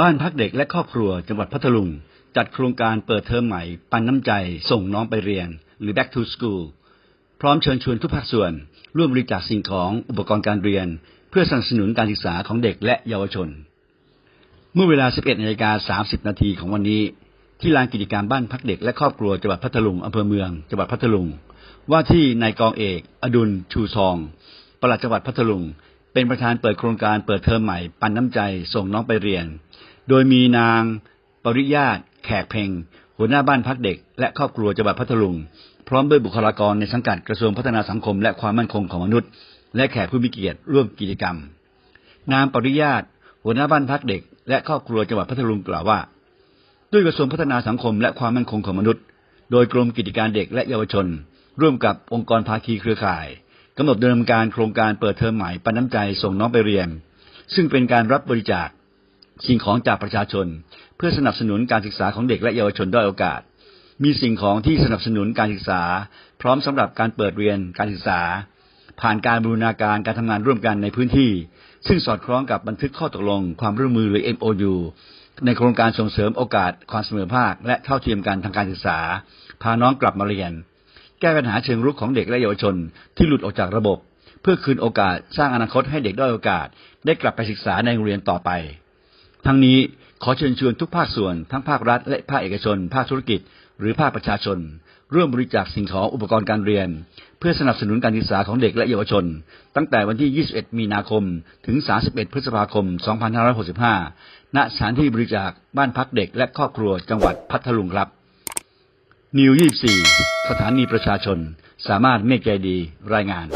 บ้านพักเด็กและครอบครัวจังหวัดพัทลุง จัดโครงการเปิดเทอมใหม่ ปันน้ำใจ ส่งน้องไปเรียน หรือ back to school พร้อมเชิญชวนทุกภาคส่วน ร่วมบริจาคสิ่งของอุปกรณ์การเรียน เพื่อสนับสนุนการศึกษาของเด็กและเยาวชน เมื่อเวลา 11นาฬิกา30 นาทีของวันนี้ ที่ลานกิจกรรมบ้านพักเด็กและครอบครัวจังหวัดพัทลุงอำเภอเมืองจังหวัดพัทลุง ว่าที่นายกองเอก อดุลชูทองปลัดจังหวัดพัทลุง เป็นประธานเปิดโครงการเปิดเทอมใหม่ ปันน้ำใจส่งน้องไปเรียน โดยมีนางปริยาตแขกเพ็งหัวหน้าบ้านพักเด็ก และครอบครัวจังหวัดพัทลุง พร้อมด้วยบุคลากรในสังกัดกระทรวงพัฒนาสังคมและความมั่นคงของมนุษย์ และแขกผู้มีเกียรติร่วมกิจกรรม นางปริยาตหัวหน้าบ้านพักเด็ก และครอบครัวจังหวัดพัทลุงกล่าวว่า ด้วยกระทรวงพัฒนาสังคมและความมั่นคงของมนุษย์ โดยกรมกิจการเด็กและเยาวชน ร่วมกับองค์กรภาคีเครือข่ายกำหนดดำเนินการโครงการเปิดเทอมใหม่ปันน้ำใจส่งน้องไปเรียน ซึ่งเป็นการรับบริจาค สิ่งของจากประชาชน เพื่อสนับสนุนการศึกษาของเด็กและเยาวชนด้อยโอกาส มีสิ่งของที่สนับสนุนการศึกษา พร้อมสำหรับการเปิดเรียนการศึกษา ผ่านการบูรณาการการทำงานร่วมกันในพื้นที่ ซึ่งสอดคล้องกับบันทึกข้อตกลง ความร่วมมือหรือ MOU ในโครงการส่งเสริมโอกาสความเสมอภาค และเท่าเทียมกันทางการศึกษา พาน้องกลับมาเรียน แก้ปัญหาเชิงรุกของเด็กและเยาวชน ที่หลุดออกจากระบบ เพื่อคืนโอกาสสร้างอนาคตให้เด็กด้อยโอกาส ได้กลับไปศึกษาในโรงเรียนต่อไป ทั้งนี้ขอเชิญชวนทุกภาคส่วนทั้งภาครัฐ และภาคเอกชน ภาคธุรกิจ หรือภาคประชาชน ร่วมบริจาคสิ่งของอุปกรณ์การเรียน เพื่อสนับสนุนการศึกษาของเด็กและเยาวชน ตั้งแต่วันที่ 21 มีนาคม ถึง 31 พฤษภาคม 2565 ณ สถานที่บริจาคบ้านพักเด็กและครอบครัวจังหวัดพัทลุงครับนิว 24 สถานีประชาชน สามารถเมฆใจดีรายงาน